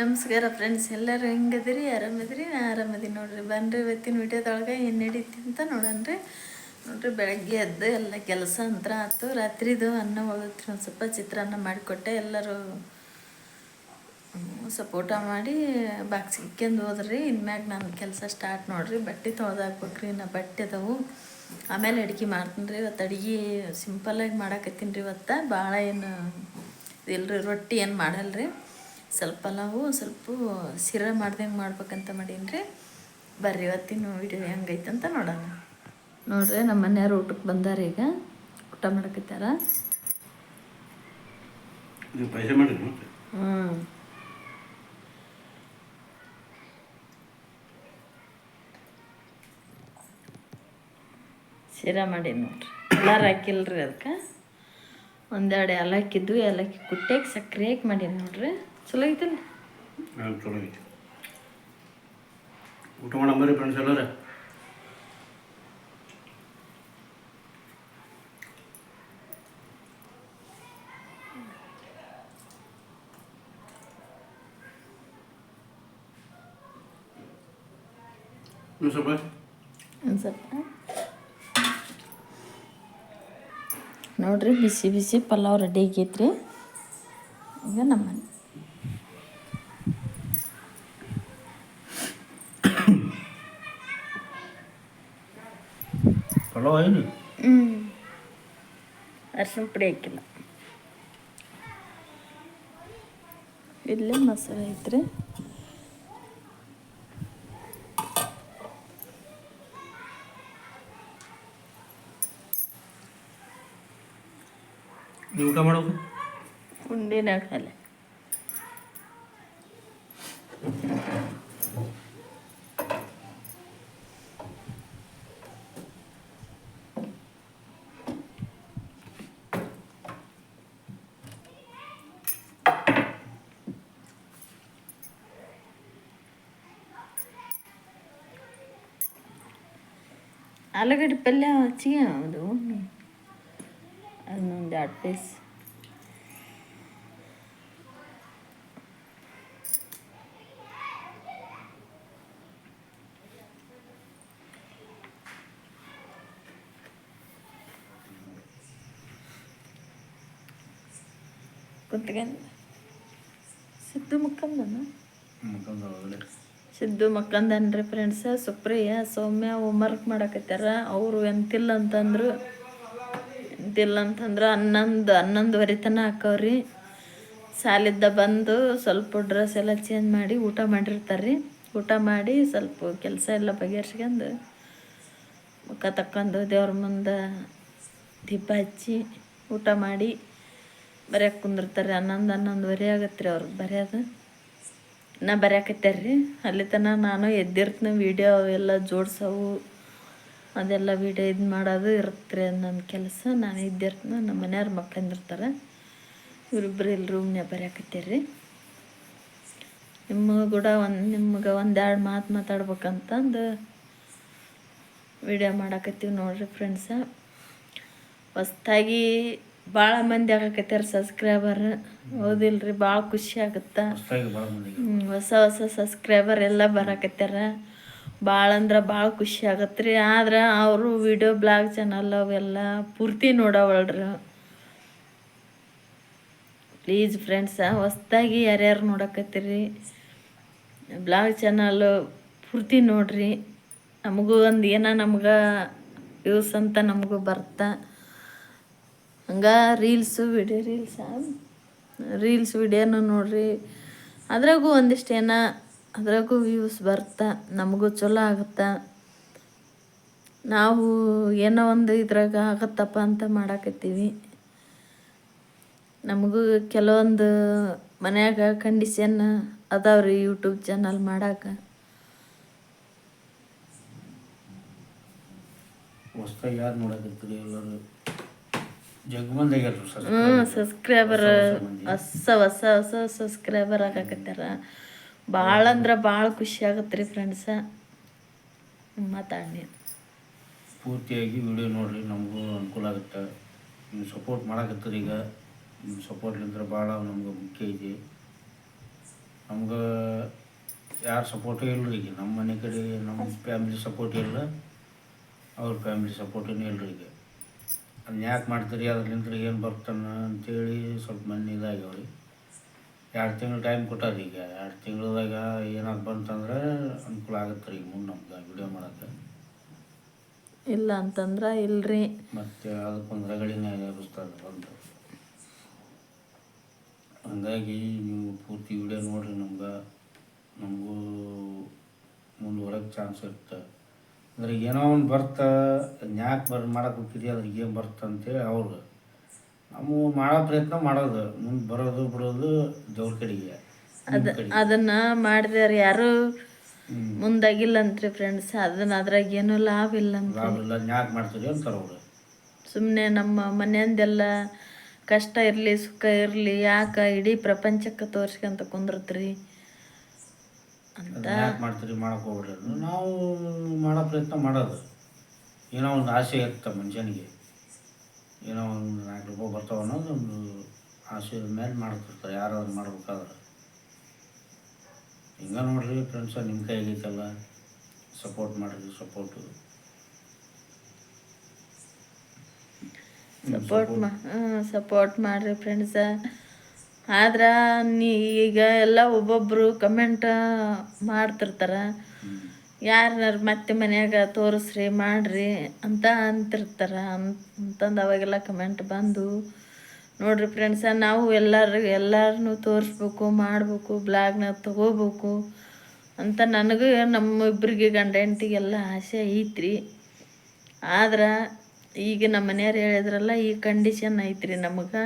ನಮಸ್ಕಾರ ಫ್ರೆಂಡ್ಸ್ ಎಲ್ಲರೂ ಹೆಂಗದಿರಿ ಆರಾಮದಿರಿ ನಾ ಆರಾಮದಿ ನೋಡ್ರಿ. ಬನ್ರಿ ಇವತ್ತಿನ ವಿಡಿಯೋದೊಳಗೆ ಏನು ನಡೀತಿ ಅಂತ ನೋಡೋಣ್ರಿ. ನೋಡ್ರಿ, ಬೆಳಗ್ಗೆ ಎದ್ದು ಎಲ್ಲ ಕೆಲಸ ಅಂತರ ಆಯ್ತು ರಾತ್ರಿದು ಅನ್ನ ಒಳತ್ರಿ ಒಂದು ಸ್ವಲ್ಪ ಚಿತ್ರಾನ್ನ ಮಾಡಿಕೊಟ್ಟೆ. ಎಲ್ಲರೂ ಸ್ವಲ್ಪ ಮಾಡಿ ಬಾಕ್ಸ್ ಇಕ್ಕೊಂಡು ಹೋದ್ರಿ. ಇನ್ಮ್ಯಾಗ ನಾನು ಕೆಲಸ ಸ್ಟಾರ್ಟ್ ನೋಡ್ರಿ. ಬಟ್ಟೆ ತೊಳ್ದಾಕ್ಬೇಕ್ರಿ ನಾ ಬಟ್ಟೆ ಅದಾವು. ಆಮೇಲೆ ಅಡುಗೆ ಮಾಡ್ತೀನಿ ರೀ ಇವತ್ತು ಅಡುಗೆ ಸಿಂಪಲ್ಲಾಗಿ ಮಾಡಾಕತ್ತೀನಿ ರೀ ಇವತ್ತು. ಭಾಳ ಏನು ಇಲ್ರಿ ರೊಟ್ಟಿ ಏನು ಮಾಡಲ್ರಿ? ಸ್ವಲ್ಪ ನಾವು ಸ್ವಲ್ಪ ಸಿರ ಮಾಡ್ದಂಗೆ ಮಾಡ್ಬೇಕಂತ ಮಾಡೀನಿ ಬರ್ರಿ ಇವತ್ತಿನ ವಿಡಿಯೋ ಹೆಂಗೈತೆ ಅಂತ ನೋಡೋಣ. ನೋಡ್ರಿ ನಮ್ಮ ಮನೆಯವ್ರು ಊಟಕ್ಕೆ ಬಂದಾರ ಈಗ. ಊಟ ಮಾಡಕತ್ತಾರ? ಹ್ಞೂ ಶಿರಾ ಮಾಡಿ ನೋಡ್ರಿ. ಎಲ್ಲಾರು ಹಾಕಿಲ್ರಿ ಅದಕ್ಕೆ ಒಂದೆರಡು ಏಲಕ್ಕಿದ್ದು ಏಲಕ್ಕಿ ಕುಟ್ಟೆಗೆ ಸಕ್ಕರೆ ಹಾಕಿ ಮಾಡೀನಿ ನೋಡ್ರಿ. ಚಲೋ ಐತಲ್ಲ ಹಾಂ ಚಲೋ ಐತಿ. ಊಟ ಮಾಡಂಬರಿ ಫ್ರೆಂಡ್ಸ್ ಎಲ್ಲರ. ನೀವು ಸ್ವಲ್ಪ ಒಂದು ಸ್ವಲ್ಪ ನೋಡ್ರಿ ಬಿಸಿ ಬಿಸಿ ಪಲಾವ್ ರೆಡಿ ಆಗೈತ್ರಿ. ಈಗ ನಮ್ಮ ಮನೆ ಪಲಾವ್ ಏನು ಹ್ಞೂ ಅರ್ಶಿನ ಪುಡಿ ಹಾಕಿಲ್ಲ ಇಲ್ಲೇ ಮಸಾಲೆ ಐತ್ರಿ ನೀವು అలాగడి పల్లె మంచిగా అవదు అది నుండి అడ్పేసి కొంతగా సిద్ధు ముఖం కదా ముఖం కావాలి ಸಿದ್ದು ಮಕ್ಕಂದನ್ರಿ ಫ್ರೆಂಡ್ಸ ಸುಪ್ರಿಯ, ಸೌಮ್ಯ ಹೋಮ್ವರ್ಕ್ ಮಾಡಕತ್ತಾರ ಅವರು ಎಂತಿಲ್ಲ ಅಂತಂದ್ರು, ಎಂತಿಲ್ಲ ಅಂತಂದ್ರೆ ಹನ್ನೊಂದು, ಹನ್ನೊಂದುವರೆ ತನಕ ಹಾಕವ್ರಿ. ಸಾಲಿದ್ದ ಬಂದು ಸ್ವಲ್ಪ ಡ್ರೆಸ್ ಎಲ್ಲ ಚೇಂಜ್ ಮಾಡಿ ಊಟ ಮಾಡಿರ್ತಾರೆ ರೀ ಊಟ ಮಾಡಿ ಸ್ವಲ್ಪ ಕೆಲಸ ಎಲ್ಲ ಬಗೆಹರ್ಸ್ಕೊಂಡು ಮುಖ ತಕ್ಕೊಂಡು ದೇವ್ರ ಮುಂದೆ ದೀಪ ಹಚ್ಚಿ ಊಟ ಮಾಡಿ ಬರೆಯೋಕೆ ಕುಂದಿರ್ತಾರೆ ಹನ್ನೊಂದು, ಹನ್ನೊಂದುವರೆ ಆಗತ್ತೆ ರೀ ಅವ್ರಿಗೆ ಬರ್ಯೋದು. ನಾ ಬರ್ಯಾಕತ್ಯಾರ್ರಿ? ಅಲ್ಲಿ ತನಕ ನಾನು ಎದ್ದಿರ್ತೀನಿ ವೀಡಿಯೋ ಅವೆಲ್ಲ ಜೋಡ್ಸವು. ಅದೆಲ್ಲ ವೀಡಿಯೋ ಇದು ಮಾಡೋದು ಇರುತ್ತೆ ನನ್ನ ಕೆಲಸ. ನಾನು ಇದ್ದಿರ್ತೀನಿ ನಮ್ಮ ಮನೆಯವ್ರು ಮಕ್ಕಂದಿರ್ತಾರೆ ಇವರಿಬ್ಬರು ಇಲ್ಲಿ ರೂಮ್ನ್ಯಾಗ ರೀ ನಿಮ್ಮ ಕೂಡ ಒಂದು, ನಿಮ್ಗೆ ಒಂದೆರಡು ಮಾತು ಮಾತಾಡ್ಬೇಕಂತಂದು ವಿಡಿಯೋ ಮಾಡಾಕತ್ತೀವಿ ನೋಡಿರಿ ಫ್ರೆಂಡ್ಸ ಹೊಸ್ದಾಗಿ ಭಾಳ ಮಂದಿ ಆಗಕತ್ಯಾರ ಸಬ್ಸ್ಕ್ರೈಬರ್ ಹೌದಿಲ್ರಿ ಭಾಳ ಖುಷಿ ಆಗುತ್ತೆ. ಹೊಸ ಹೊಸ ಸಬ್ಸ್ಕ್ರೈಬರ್ ಎಲ್ಲ ಬರಾಕತ್ಯಾರ. ಭಾಳ ಅಂದ್ರೆ ಭಾಳ ಖುಷಿ ಆಗತ್ತೆ ರೀ ಆದ್ರೆ ಅವರು ವಿಡಿಯೋ ಬ್ಲಾಗ್ ಚಾನಲ್ ಅವೆಲ್ಲ ಪೂರ್ತಿ ನೋಡವಳ್ರಿ ಪ್ಲೀಸ್ ಫ್ರೆಂಡ್ಸ ಹೊಸ್ದಾಗಿ ಯಾರ್ಯಾರು ನೋಡಕತ್ತೀರಿ? ಬ್ಲಾಗ್ ಚಾನಲ್ ಪೂರ್ತಿ ನೋಡ್ರಿ. ನಮಗೂ ಒಂದು ಏನೋ ನಮ್ಗೆ ಯೂಸ್ ಅಂತ ನಮಗೂ ಬರ್ತಾ. ಹಂಗೆ ರೀಲ್ಸು ವಿಡಿಯೋ ರೀಲ್ಸ ರೀಲ್ಸ್ ವಿಡಿಯೋನು ನೋಡ್ರಿ. ಅದ್ರಾಗೂ ಒಂದಿಷ್ಟು ಏನ, ಅದ್ರಾಗೂ ವ್ಯೂಸ್ ಬರ್ತಾ, ನಮಗೂ ಚಲೋ ಆಗುತ್ತಾ? ನಾವು ಏನೋ ಒಂದು ಇದ್ರಾಗ ಆಗತ್ತಪ್ಪ ಅಂತ ಮಾಡಾಕತ್ತೀವಿ. ನಮಗೂ ಕೆಲವೊಂದು ಮನ್ಯಾಗ ಕಂಡೀಷನ್ ಅದಾವ್ರಿ ಯೂಟ್ಯೂಬ್ ಚಾನಲ್ ಮಾಡಾಕ. ಹೊಸ್ದಾಗಿ ಯಾರು ನೋಡಕತ್ತೀರಿ ಎಲ್ಲರೂ ಹ್ಞೂ ಸಬ್ಸ್ಕ್ರೈಬರ್ ಹೊಸ ಹೊಸ ಹೊಸ ಸಬ್ಸ್ಕ್ರೈಬರ್ ಆಗಾಕತ್ತಾರ ಭಾಳ ಅಂದ್ರೆ ಭಾಳ ಖುಷಿ ಆಗತ್ತೆ ರೀ ಫ್ರೆಂಡ್ಸ ಮಾತಾಡಿ ಪೂರ್ತಿಯಾಗಿ ವಿಡಿಯೋ ನೋಡ್ರಿ ನಮಗೂ ಅನುಕೂಲ ಆಗುತ್ತೆ. ನೀವು ಸಪೋರ್ಟ್ ಮಾಡಾಕತ್ತೀರಿ ಈಗ. ನಿಮ್ಮ ಸಪೋರ್ಟ್ಲಿಂದ ಭಾಳ ನಮ್ಗೆ ಮುಖ್ಯ ಐತಿ. ನಮ್ಗೆ ಯಾರು ಸಪೋರ್ಟು ಇಲ್ಲ ಈಗ. ನಮ್ಮ ಮನೆ ಕಡೆ ನಮ್ಮ ಫ್ಯಾಮಿಲಿ ಸಪೋರ್ಟ್ ಇಲ್ಲ. ಅವ್ರ ಫ್ಯಾಮಿಲಿ ಸಪೋರ್ಟೂ ಇಲ್ಲ ಈಗ. ಅದನ್ನ ಯಾಕೆ ಮಾಡ್ತೀರಿ? ಅದ್ರಲ್ಲಿಂದ ಏನು ಬರ್ತಾನೆ ಅಂತೇಳಿ ಸ್ವಲ್ಪ ಮಂದಿ ಇದಾಗ್ಯವ್ರಿ. ಎರಡು ತಿಂಗಳು ಟೈಮ್ ಕೊಟ್ಟಾರ ಈಗ. ಎರಡು ತಿಂಗಳದಾಗ ಏನಾದ್ರು ಬಂತಂದ್ರೆ ಅನುಕೂಲ ಆಗುತ್ತೆ ರೀ ಮುಂದೆ ನಮ್ಗೆ ವಿಡಿಯೋ ಮಾಡೋಕ್ಕೆ. ಇಲ್ಲ ಅಂತಂದ್ರೆ ಇಲ್ರಿ. ಮತ್ತು ಅದಕ್ಕೊಂದು ರಗಳಿನ ಎಬ್ಬಿಸ್ತಾರೆ ಬಂದು ಹಂಗಾಗಿ ನೀವು ಪೂರ್ತಿ ವಿಡಿಯೋ ನೋಡ್ರಿ ನಮ್ಗೆ. ನಮಗೂ ಮುಂದುವರಕ್ಕೆ ಚಾನ್ಸ್ ಇರುತ್ತೆ ಅಂದ್ರೆ ಏನೋ ಒಂದು ಬರ್ತ ಯಾಕೆ ಬರ್ ಮಾಡಕ್ಕೆ ಹೋಗ್ತೀರಿ ಅದ್ರಿಗೆ ಏನು ಬರ್ತ ಅಂತೇಳಿ ಅವ್ರು. ನಾವು ಮಾಡೋ ಪ್ರಯತ್ನ ಮಾಡೋದು ಮುಂದೆ ಬರೋದು ಬಿಡೋದು ದೇವ್ರ ಕಡೆಗೆ ಅದನ್ನು ಮಾಡಿದವ್ರು ಅದನ್ನ ಮಾಡಿದ್ರೆ ಯಾರು. ಮುಂದಾಗಿಲ್ಲ ಅಂತ್ರಿ ಫ್ರೆಂಡ್ಸ್ ಅದನ್ನ ಅದ್ರಾಗ ಏನೂ ಲಾಭ ಇಲ್ಲ ಇಲ್ಲ ಯಾಕೆ ಮಾಡ್ತೀರಿ ಅಂತಾರೆ ಅವರು. ಸುಮ್ಮನೆ ನಮ್ಮ ಮನೆಯಿಂದೆಲ್ಲ ಕಷ್ಟ ಇರಲಿ ಸುಖ ಇರಲಿ ಯಾಕೆ ಇಡೀ ಪ್ರಪಂಚಕ್ಕೆ ತೋರ್ಸ್ಕೊಂತ ಕುಂದ್ರತ್ರಿ? ಅಂತ. ಯಾಕೆ ಮಾಡ್ತೀರಿ ಮಾಡಕ್ಕೆ ಹೋಗ್ಬಿಡ್ರಿ ನಾವು ಮಾಡೋ ಪ್ರಯತ್ನ ಮಾಡೋದು. ಏನೋ ಒಂದು ಆಸೆ ಇರುತ್ತೆ ಮನುಷ್ಯನಿಗೆ. ಏನೋ ಒಂದು ನಾಲ್ಕು ರೂಪಾಯಿ ಬರ್ತಾವ ಅನ್ನೋದು ಒಂದು ಆಸೆ ಮೇಲೆ ಮಾಡ್ತಿರ್ತಾರೆ. ಯಾರಾದ್ರು ಮಾಡ್ಬೇಕಾದ್ರೆ. ಹಿಂಗೆ ನೋಡ್ರಿ ಫ್ರೆಂಡ್ಸ ನಿಮ್ಮ ಕೈಗೈತಲ್ಲ ಸಪೋರ್ಟ್ ಮಾಡಿರಿ ಸಪೋರ್ಟು ಸಪೋರ್ಟ್ ಮಾ ಸಪೋರ್ಟ್ ಮಾಡಿರಿ ಫ್ರೆಂಡ್ಸ ಆದ್ರೆ ನೀ ಈಗ ಎಲ್ಲ ಒಬ್ಬೊಬ್ಬರು ಕಮೆಂಟ್ ಮಾಡ್ತಿರ್ತಾರೆ. ಯಾರನ್ನಾರು ಮತ್ತೆ ಮನ್ಯಾಗ ತೋರಿಸ್ರಿ, ಮಾಡ್ರಿ ಅಂತ ಅಂತಿರ್ತಾರ. ಅಂತಂದು ಅವಾಗೆಲ್ಲ ಕಮೆಂಟ್ ಬಂದು, ನೋಡ್ರಿ ಫ್ರೆಂಡ್ಸ ನಾವು ಎಲ್ಲರೂ ಎಲ್ಲರನ್ನೂ ತೋರಿಸ್ಬೇಕು, ಮಾಡಬೇಕು ಬ್ಲಾಗ್ನಾಗ ತಗೋಬೇಕು ಅಂತ ನನಗೂ ನಮ್ಮ ಇಬ್ಬರಿಗೆ ಗಂಡ ಆಸೆ ಐತ್ರಿ. ಆದ್ರೆ ಈಗ ನಮ್ಮ ಮನೆಯವ್ರು ಹೇಳಿದ್ರಲ್ಲ, ಈ ಕಂಡೀಷನ್ ಐತ್ರಿ ನಮಗೆ.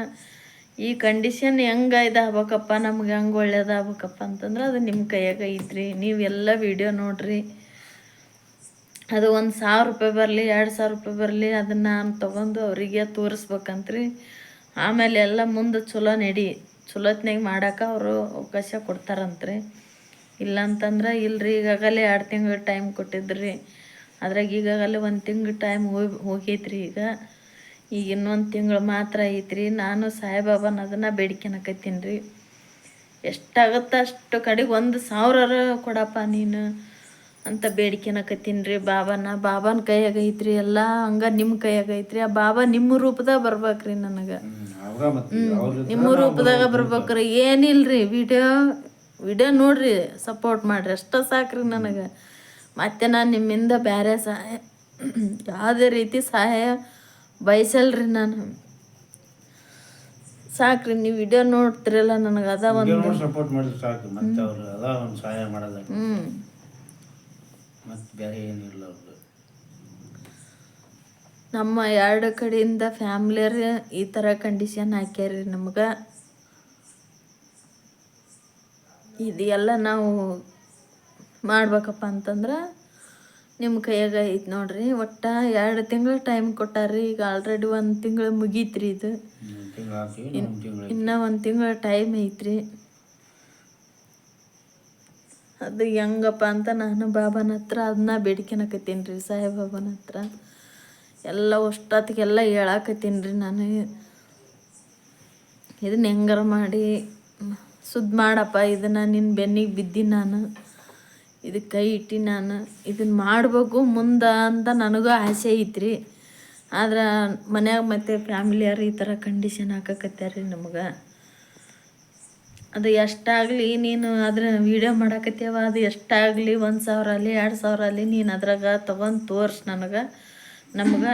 ಈ ಕಂಡೀಷನ್ ಹೆಂಗೆ ಇದಾಗಬೇಕಪ್ಪ? ನಮ್ಗೆ ಹೆಂಗೆ ಒಳ್ಳೇದಾಗಬೇಕಪ್ಪ ಅಂತಂದ್ರೆ ಅದು ನಿಮ್ಮ ಕೈಯಾಗ ಐತ್ರಿ. ನೀವೆಲ್ಲ ವಿಡಿಯೋ ನೋಡ್ರಿ. ಅದು ಒಂದು ಸಾವಿರ ರೂಪಾಯಿ ಬರಲಿ, ಎರಡು ಸಾವಿರ ರೂಪಾಯಿ ಬರಲಿ, ಅದನ್ನು ನಾನು ತೊಗೊಂಡು ಅವರಿಗೆ ತೋರಿಸ್ಬೇಕಂತ್ರಿ. ಆಮೇಲೆ ಎಲ್ಲ ಮುಂದೆ ಚಲೋ ನಡಿ. ಚಲೋತ್ನಾಗ ಮಾಡೋಕೆ ಅವರು ಅವಕಾಶ ಕೊಡ್ತಾರಂತ್ರಿ. ಇಲ್ಲ ಅಂತಂದ್ರೆ ಇಲ್ರಿ, ಈಗಾಗಲೇ ಎರಡು ತಿಂಗಳು ಟೈಮ್ ಕೊಟ್ಟಿದ್ರಿ. ಅದ್ರಾಗ ಈಗಾಗಲೇ ಒಂದು ತಿಂಗಳು ಟೈಮ್ ಹೋಗಿ ಹೋಗೈತ್ರಿ ಈಗ. ಈಗ ಇನ್ನೊಂದು ತಿಂಗಳು ಮಾತ್ರ ಐತ್ರಿ. ನಾನು ಸಾಯಿಬಾಬಾನ ಅದನ್ನು ಬೇಡ್ಕೊಳಕತ್ತೀನಿ ರೀ ಎಷ್ಟಾಗತ್ತೆ ಅಷ್ಟು ಕಡೆಗೆ ಒಂದು ಸಾವಿರ ಕೊಡಪ್ಪ ನೀನು ಅಂತ ಬೇಡ್ಕೊಳಕತ್ತೀನಿ ರೀ ಬಾಬಾನ. ಬಾಬಾನ ಕೈಯಾಗ ಐತ್ರಿ, ಎಲ್ಲ ಹಂಗ ನಿಮ್ಮ ಕೈಯಾಗ ಐತ್ರಿ. ಆ ಬಾಬಾ ನಿಮ್ಮ ರೂಪದಾಗ ಬರ್ಬೇಕ್ರಿ ನನಗೆ. ನಿಮ್ಮ ರೂಪದಾಗ ಬರ್ಬೇಕ್ರಿ. ಏನಿಲ್ರಿ, ವಿಡಿಯೋ ವಿಡಿಯೋ ನೋಡ್ರಿ, ಸಪೋರ್ಟ್ ಮಾಡ್ರಿ. ಅಷ್ಟ ಸಾಕ್ರಿ ನನಗೆ. ಮತ್ತೆ ನಾನು ನಿಮ್ಮಿಂದ ಬೇರೆ ಸಹಾಯ, ಯಾವುದೇ ರೀತಿ ಸಹಾಯ ಬಯಸಲ್ರಿ ನಾನು. ಸಾಕ್ರಿ ನೀವು ವಿಡಿಯೋ ನೋಡ್ತಿರಲ್ಲ ನನಗೆ ಅದ ಒಂದು ಸಪೋರ್ಟ್ ಮಾಡಿದ್ರೆ ಸಾಕು ಮತ್ತೆ ಅವರು ಅದ ಒಂದು ಸಹಾಯ ಮಾಡಲ್ಲ. ಹ್ಞೂ ಮತ್ತೆ ಬೇರೆ ಏನಿಲ್ಲ ಅವ್ರದ್ದು ನಮ್ಮ ಎರಡು ಕಡೆಯಿಂದ ಫ್ಯಾಮ್ಲಿಯರ್ ಈ ಥರ ಕಂಡೀಷನ್ ಹಾಕ್ಯಾರಿ ನಮ್ಗೆ. ಇದೆಲ್ಲ ಎಲ್ಲ ನಾವು ಮಾಡ್ಬೇಕಪ್ಪ ಅಂತಂದ್ರೆ ನಿಮ್ಮ ಕೈಯಾಗ ಐತೆ ನೋಡ್ರಿ ಒಟ್ಟು ಎರಡು ತಿಂಗಳು ಟೈಮ್ ಕೊಟ್ಟಾರ್ರಿ ಈಗ ಆಲ್ರೆಡಿ ಒಂದು ತಿಂಗಳು ಮುಗೀತ್ರಿ ಇದು. ಇನ್ನೂ ಒಂದು ತಿಂಗಳ ಟೈಮ್ ಐತ್ರಿ. ಅದು ಹೆಂಗಪ್ಪ ಅಂತ ನಾನು ಬಾಬನ ಹತ್ರ ಅದನ್ನ ಬೇಡ್ಕೊಳಕತ್ತೀನಿ ರೀ ಸಾಯಿಬಾಬನ ಹತ್ರ. ಎಲ್ಲ ಅಷ್ಟೊತ್ತಿಗೆಲ್ಲ ಹೇಳಾಕತ್ತೀನಿ ರೀ ನಾನು. ಇದನ್ನ ಹೆಂಗಾರ ಮಾಡಿ ಸುದ್ದಿ ಮಾಡಪ್ಪ ಇದನ್ನು ನಿನ್ನ ಬೆನ್ನಿಗೆ ಬಿದ್ದೀನಿ ನಾನು. ಇದಕ್ಕೆ ಕೈ ಇಟ್ಟು ನಾನು ಇದನ್ನು ಮಾಡಬೇಕು ಮುಂದೆ ಅಂತ ನನಗೂ ಆಸೆ ಐತ್ರಿ. ಆದ್ರೆ ಮನ್ಯಾಗ ಮತ್ತೆ ಫ್ಯಾಮಿಲಿಯವ್ರು ಈ ಥರ ಕಂಡೀಷನ್ ಹಾಕಕತ್ಯಾರ ನಮ್ಗೆ. ಅದು ಎಷ್ಟಾಗಲಿ ನೀನು ಅದ್ರ ವೀಡಿಯೋ ಮಾಡಾಕತ್ಯಾವ, ಅದು ಎಷ್ಟಾಗಲಿ ಒಂದು ಸಾವಿರ ಅಲ್ಲಿ, ಎರಡು ಸಾವಿರ ಅಲ್ಲಿ ನೀನು ಅದ್ರಾಗ ತೊಗೊಂಡು ತೋರ್ಸು ನನಗೆ. ನಮ್ಗೆ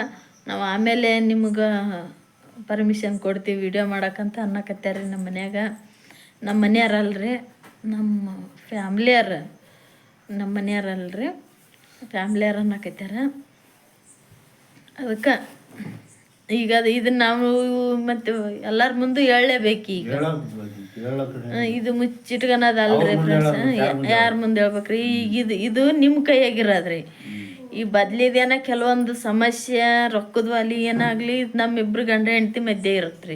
ನಾವು ಆಮೇಲೆ ನಿಮ್ಗೆ ಪರ್ಮಿಷನ್ ಕೊಡ್ತೀವಿ ವಿಡಿಯೋ ಮಾಡಕ್ಕಂತ ಅನ್ನಕತ್ತಾರೆ ನಮ್ಮ ಮನ್ಯಾಗ. ನಮ್ಮ ಮನೆಯವ್ರಲ್ರಿ ನಮ್ಮ ಫ್ಯಾಮ್ಲಿಯರ್ ನಮ್ಮ ಮನೆಯವರಲ್ರಿ ಫ್ಯಾಮ್ಲಿಯರ್ ಅನ್ನಕತ್ಯಾರ ಅದಕ್ಕೆ ಈಗ ಅದು ಇದನ್ನ ನಾವು ಮತ್ತೆ ಎಲ್ಲರ ಮುಂದೆ ಹೇಳಲೇಬೇಕು ಈಗ ಇದು ಮುಚ್ಚಿಟ್ಕೊಳದಲ್ರಿ ಫ್ರೆಂಡ್ಸ್ ಯಾರ ಮುಂದೆ ಹೇಳ್ಬೇಕ್ರಿ? ಈಗ ಇದು ಇದು ನಿಮ್ಮ ಕೈಯಾಗಿರೋದ್ರಿ. ಈ ಬದ್ಲಿದೇನ ಕೆಲವೊಂದು ಸಮಸ್ಯೆ ರೊಕ್ಕದ ವಾಲಿ ಏನಾಗಲಿ ನಮ್ಮಿಬ್ರು ಗಂಡ ಹೆಂಡತಿ ಮಧ್ಯೆ ಇರುತ್ತೆ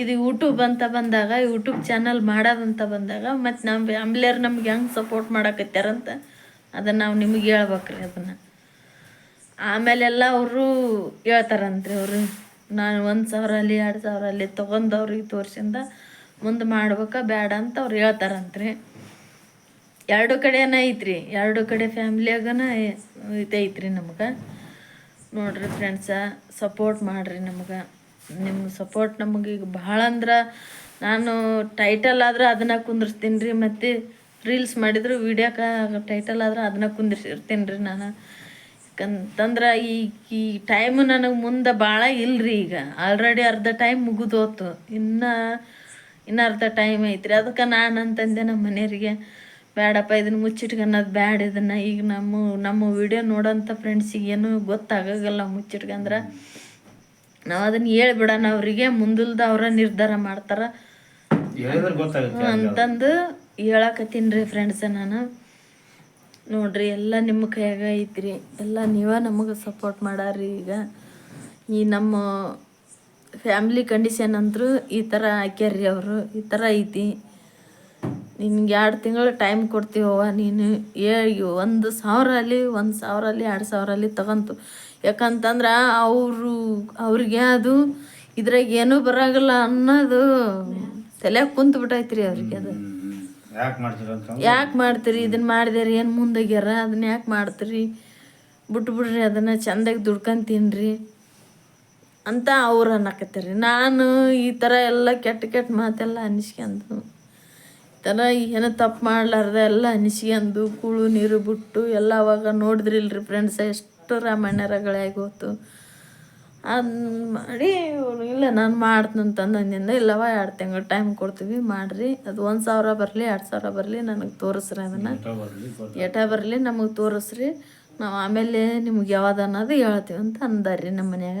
ಇದು ಯೂಟ್ಯೂಬ್ ಅಂತ ಬಂದಾಗ ಯೂಟ್ಯೂಬ್ ಚಾನಲ್ ಮಾಡೋದಂತ ಬಂದಾಗ, ಮತ್ತು ನಮ್ಮ ಫ್ಯಾಮ್ಲಿಯರ್ ನಮ್ಗೆ ಹೆಂಗೆ ಸಪೋರ್ಟ್ ಮಾಡಕತ್ಯಾರಂತ ಅದನ್ನು ನಾವು ನಿಮಗೆ ಹೇಳ್ಬೇಕ್ರಿ ಅದನ್ನು. ಆಮೇಲೆಲ್ಲ ಅವರು ಹೇಳ್ತಾರಂತ್ರಿ ಅವರು, ನಾನು ಒಂದು ಸಾವಿರ ಅಲ್ಲಿ, ಎರಡು ಸಾವಿರ ಅಲ್ಲಿ ತೊಗೊಂಡು ಅವ್ರಿಗೆ ತೋರ್ಸಿಂದ ಮುಂದೆ ಮಾಡ್ಬೇಕಾ ಬೇಡ ಅಂತ ಅವ್ರು ಹೇಳ್ತಾರಂತ್ರಿ. ಎರಡು ಕಡೆನ ಐತ್ರಿ, ಎರಡು ಕಡೆ ಫ್ಯಾಮ್ಲಿಯಾಗನ ಇದೈತ್ರಿ ನಮ್ಗೆ. ನೋಡ್ರಿ ಫ್ರೆಂಡ್ಸ ಸಪೋರ್ಟ್ ಮಾಡಿರಿ ನಮ್ಗೆ. ನಿಮ್ಮ ಸಪೋರ್ಟ್ ನಮಗೆ ಈಗ ಭಾಳ ಅಂದ್ರೆ ನಾನು ಟೈಟಲ್ ಆದ್ರೆ ಅದನ್ನ ಕುಂದಿರ್ತೀನಿ ರೀ ಮತ್ತು ರೀಲ್ಸ್ ಮಾಡಿದ್ರು ವಿಡಿಯೋಕ ಟೈಟಲ್ ಆದ್ರೆ ಅದನ್ನ ಕುಂದಿರ್ಸಿರ್ತೀನಿ ರೀ ನಾನು. ಯಾಕಂತಂದ್ರೆ ಈ ಈ ಟೈಮು ನನಗೆ ಮುಂದೆ ಭಾಳ ರೀ ಈಗ. ಆಲ್ರೆಡಿ ಅರ್ಧ ಟೈಮ್ ಮುಗಿದೋತು. ಇನ್ನು ಇನ್ನು ಅರ್ಧ ಟೈಮ್ ಐತ್ರಿ. ಅದಕ್ಕೆ ನಾನು ಅಂತಂದೆ ನಮ್ಮ ಮನೆಯವರಿಗೆ ಬೇಡಪ್ಪ ಇದನ್ನು ಮುಚ್ಚಿಟ್ಕನ್ನೋದು ಬ್ಯಾಡ ಇದನ್ನು. ಈಗ ನಮ್ಮ ನಮ್ಮ ವಿಡಿಯೋ ನೋಡೋಂಥ ಫ್ರೆಂಡ್ಸಿಗೆ ಏನೂ ಗೊತ್ತಾಗಲ್ಲ ಮುಚ್ಚಿಟ್ಕಂದ್ರೆ ನಾವು ಅದನ್ನ ಹೇಳ್ಬಿಡೋಣ ಅವರಿಗೆ ಮುಂದಿಲ್ದ ಅವರ ನಿರ್ಧಾರ ಮಾಡ್ತಾರ. ಅಂತಂದು ಹೇಳಕತ್ತೀನಿ ಫ್ರೆಂಡ್ಸ ನಾನು. ನೋಡ್ರಿ ಎಲ್ಲ ನಿಮ್ಮ ಕೈಯಾಗ ಐತ್ರಿ. ಎಲ್ಲ ನೀವ ನಮಗೆ ಸಪೋರ್ಟ್ ಮಾಡಾರಿ ಈಗ. ಈ ನಮ್ಮ ಫ್ಯಾಮ್ಲಿ ಕಂಡೀಷನ್ ಅಂದ್ರು ಈ ಥರ ಹಾಕ್ಯಾರ್ರಿ ಅವರು. ಈ ಥರ ಐತಿ. ನಿನ್ಗೆ ಎರಡು ತಿಂಗಳು ಟೈಮ್ ಕೊಡ್ತೀವವ್ವ ನೀನು. ಏ ಒಂದು ಸಾವಿರ ಅಲ್ಲಿ ಒಂದು ಸಾವಿರ ಅಲ್ಲಿ ಎರಡು ಸಾವಿರ ಅಲ್ಲಿ ತಗೊಂತು. ಯಾಕಂತಂದ್ರೆ ಅವರು ಅವ್ರಿಗೆ ಅದು ಇದ್ರಾಗ ಏನೂ ಬರಾಗಲ್ಲ ಅನ್ನೋದು ತಲೆ ಕುಂತು ಬಿಟ್ಟೈತ್ರಿ ಅವ್ರಿಗೆ ಅದು. ಯಾಕೆ ಮಾಡ್ತೀರ ಇದನ್ನ ಮಾಡಿದೇರಿ ಏನು ಮುಂದಾಗ್ಯಾರ? ಅದನ್ನ ಯಾಕೆ ಮಾಡ್ತೀರಿ? ಬಿಟ್ಟು ಬಿಡ್ರಿ ಅದನ್ನ ಚಂದಾಗಿ ದುಡ್ಕೊಂಡು ತಿನ್ರಿ ಅಂತ ಅವ್ರು ಅನ್ನಕತ್ತೀರಿ. ನಾನು ಈ ಥರ ಎಲ್ಲ ಕೆಟ್ಟ ಕೆಟ್ಟ ಮಾತೆಲ್ಲ ಅನಿಸ್ಕೊಂಡು ಈ ಥರ ಏನೋ ತಪ್ಪು ಮಾಡ್ಲಾರ್ದ ಎಲ್ಲ ಅನಿಸ್ಕೊಂಡು ಕೂಳು ನೀರು ಬಿಟ್ಟು ಎಲ್ಲ ಅವಾಗ ನೋಡಿದ್ರಿಲ್ರಿ ಫ್ರೆಂಡ್ಸ್ ಎಷ್ಟು ರಾಮಾಯಣಗಳಾಗಿ ಹೋತು ಅದು ಮಾಡಿ ಇಲ್ಲ ನಾನು ಮಾಡ್ತೀನಿ ಅಂತಂದು ಅಂದಿಂದ ಇಲ್ಲವ ಎರಡು ತಿಂಗಳು ಟೈಮ್ ಕೊಡ್ತೀವಿ ಮಾಡಿರಿ. ಅದು ಒಂದು ಸಾವಿರ ಬರಲಿ ಎರಡು ಸಾವಿರ ಬರಲಿ ನನಗೆ ತೋರಿಸ್ರಿ ಅದನ್ನು. ಎಟ ಏಟ ಬರಲಿ ನಮಗೆ ತೋರಿಸ್ರಿ. ನಾವು ಆಮೇಲೆ ನಿಮ್ಗೆ ಯಾವ್ದು ಅನ್ನೋದು ಹೇಳ್ತೀವಿ ಅಂತ ಅಂದಾರ್ರಿ ನಮ್ಮ ಮನ್ಯಾಗ.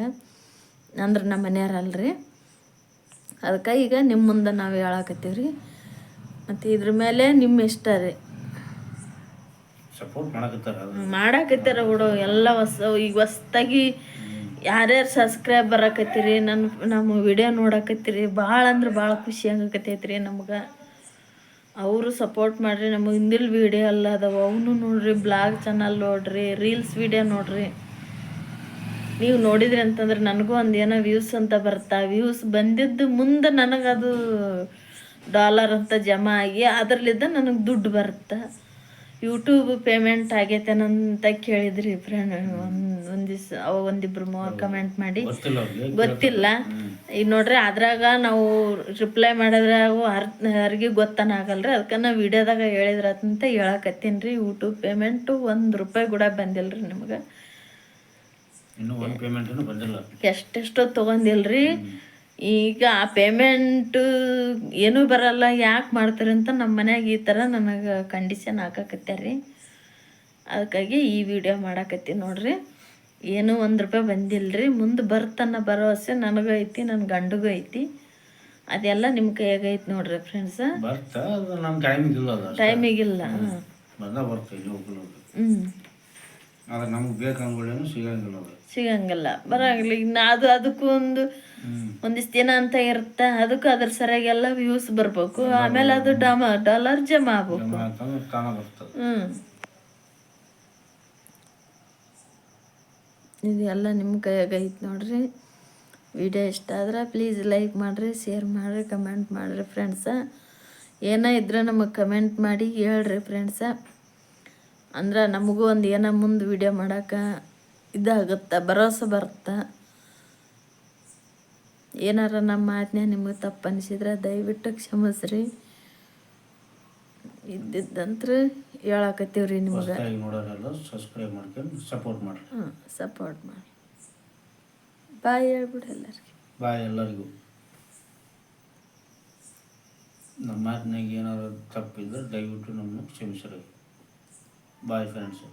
ಅಂದ್ರೆ ನಮ್ಮ ಮನೆಯವ್ರಲ್ರಿ ಅದಕ್ಕೆ ಈಗ ನಿಮ್ಮ ಮುಂದೆ ನಾವು ಹೇಳಕತ್ತೀವಿ ರೀ ಮತ್ತು ಇದ್ರ ಮೇಲೆ ನಿಮ್ಮ ಇಷ್ಟ ರೀ. ಸಪೋರ್ಟ್ ಮಾಡಕತ್ತಾರ ಮಾಡಾಕತ್ತಾರ ಬಿಡು, ಎಲ್ಲ ಹೊಸ, ಈಗ ಹೊಸ್ದಾಗಿ ಯಾರ್ಯಾರು ಸಬ್ಸ್ಕ್ರೈಬ್ ಬರಾಕತ್ತೀರಿ ನನ್ನ ನಮ್ಮ ವಿಡಿಯೋ ನೋಡಾಕತ್ತೀರಿ ಭಾಳ ಅಂದ್ರೆ ಭಾಳ ಖುಷಿ ಆಗಕತ್ತೈತ್ರಿ ನಮ್ಗೆ. ಅವರು ಸಪೋರ್ಟ್ ಮಾಡಿರಿ, ನಮಗೆ ಹಿಂದಿಲ್ ವಿಡಿಯೋ ಎಲ್ಲ ಅದಾವ, ಅವನು ನೋಡ್ರಿ ಬ್ಲಾಗ್ ಚಾನಲ್ ನೋಡ್ರಿ ರೀಲ್ಸ್ ವಿಡಿಯೋ ನೋಡ್ರಿ. ನೀವು ನೋಡಿದ್ರಿ ಅಂತಂದ್ರೆ ನನಗೂ ಒಂದು ಏನೋ ವ್ಯೂಸ್ ಅಂತ ಬರ್ತಾ ವ್ಯೂಸ್ ಬಂದಿದ್ದು ಮುಂದೆ ನನಗದು ಡಾಲರ್ ಅಂತ ಜಮಾ ಆಗಿ, ಅದರಲ್ಲಿದ್ದ ನನಗೆ ದುಡ್ಡು ಬರುತ್ತೆ ಯೂಟ್ಯೂಬ್ ಪೇಮೆಂಟ್ ಆಗೈತೇನಂತ ಕೇಳಿದ್ರಿ ಫ್ರೆಂಡ್ ಒಂದು ಒಂದು ದಿವ್ಸ ಅವ ಒಂದಿಬ್ರು ಮೂವರು ಕಮೆಂಟ್ ಮಾಡಿ. ಗೊತ್ತಿಲ್ಲ ಈಗ ನೋಡ್ರಿ ಅದ್ರಾಗ ನಾವು ರಿಪ್ಲೈ ಮಾಡಿದ್ರೆ ಅರ್ ಯಾರಿಗೆ ಗೊತ್ತಾನ ಆಗಲ್ರಿ. ಅದಕ್ಕೆ ನಾವು ವಿಡಿಯೋದಾಗ ಹೇಳಿದ್ರ ಅಂತ ಹೇಳಕತ್ತೀನಿ ರೀ ಯೂಟ್ಯೂಬ್ ಪೇಮೆಂಟು ಒಂದು ರೂಪಾಯಿ ಕೂಡ ಬಂದಿಲ್ಲ ರೀ ನಿಮ್ಗೆ ಎಷ್ಟೆಷ್ಟೋ ತೊಗೊಂಡಿಲ್ರಿ. ಈಗ ಆ ಪೇಮೆಂಟು ಏನೂ ಬರಲ್ಲ ಯಾಕೆ ಮಾಡ್ತಾರೆ ಅಂತ ನಮ್ಮ ಮನ್ಯಾಗ ಈ ಥರ ನನಗೆ ಕಂಡೀಷನ್ ಹಾಕಕತ್ಯಾರ. ಅದಕ್ಕಾಗಿ ಈ ವಿಡಿಯೋ ಮಾಡಾಕತ್ತೀನಿ ನೋಡ್ರಿ. ಏನೂ ಒಂದು ರೂಪಾಯಿ ಬಂದಿಲ್ಲ ರೀ ಮುಂದೆ ಬರ್ತನ್ನ ಭರವಸೆ ನನಗೂ ಐತಿ ನನ್ನ ಗಂಡಗೂ ಐತಿ. ಅದೆಲ್ಲ ನಿಮ್ಮ ಕೈಯಾಗೈತಿ ನೋಡ್ರಿ ಫ್ರೆಂಡ್ಸ. ಟೈಮಿಗಿಲ್ಲ ಹ್ಞೂ ಆದ್ರೆ ನಮ್ಗೆ ಬೇಕಂಗಳೇನು ಸಿಗಂಗಿಲ್ಲ ಅದು ಸಿಗಂಗಿಲ್ಲ. ಬರಂಗಿಲ್ಲ ಇನ್ನು ಅದು ಅದಕ್ಕೂ ಒಂದು ಒಂದಿಷ್ಟು ದಿನ ಅಂತ ಇರುತ್ತೆ. ಅದಕ್ಕೂ ಅದ್ರ ಸರಿಯಾಗೆಲ್ಲ ವ್ಯೂಸ್ ಬರ್ಬೇಕು. ಆಮೇಲೆ ಅದು ಡಮ ಡಾಲರ್ ಜಮಾ ಆಗ್ಬೇಕು. ಹ್ಞೂ ಹ್ಮ್. ಇದೆಲ್ಲ ನಿಮ್ಮ ಕೈಯಾಗ ಐತೆ ನೋಡ್ರಿ. ವಿಡಿಯೋ ಇಷ್ಟ ಆದ್ರೆ ಪ್ಲೀಸ್ ಲೈಕ್ ಮಾಡಿರಿ ಶೇರ್ ಮಾಡಿರಿ ಕಮೆಂಟ್ ಮಾಡಿರಿ ಫ್ರೆಂಡ್ಸ ಏನೋ ಇದ್ರೆ ನಮಗೆ ಕಮೆಂಟ್ ಮಾಡಿ ಹೇಳ್ರಿ ಫ್ರೆಂಡ್ಸ ಅಂದ್ರೆ ನಮಗೂ ಒಂದು ಏನೋ ಮುಂದೆ ವಿಡಿಯೋ ಮಾಡೋಕೆ ಇದಾಗುತ್ತೆ ಭರವಸೆ ಬರುತ್ತೆ. ಏನಾರ ನಮ್ಮ ಮಾತನ್ನ ನಿಮಗೆ ತಪ್ಪು ಅನಿಸಿದ್ರೆ ದಯವಿಟ್ಟು ಕ್ಷಮಿಸ್ರಿ. ಇದ್ದಿದ್ದಂತ್ರ ನಿಮ್ಗೆ. ನೋಡೋರೆಲ್ಲ ಸಬ್ಸ್ಕ್ರೈಬ್ ಮಾಡ್ಕೊಂಡು ಸಪೋರ್ಟ್ ಮಾಡಿ ಹಾಂ ಸಪೋರ್ಟ್ ಮಾಡಿ ಬಾಯ್ ಹೇಳ್ಬಿಡು ಎಲ್ಲರಿಗೂ. ಬಾಯ್ ಎಲ್ಲರಿಗೂ. ನಮ್ಮ ಮಾತಿನಾಗ ಏನಾದ್ರು ತಪ್ಪಿದ್ರೆ ದಯವಿಟ್ಟು ನಮ್ಮನ್ನು ಕ್ಷಮಿಸ್ರಿ. ಬಾಯ್ ಫ್ರೆಂಡ್ಸು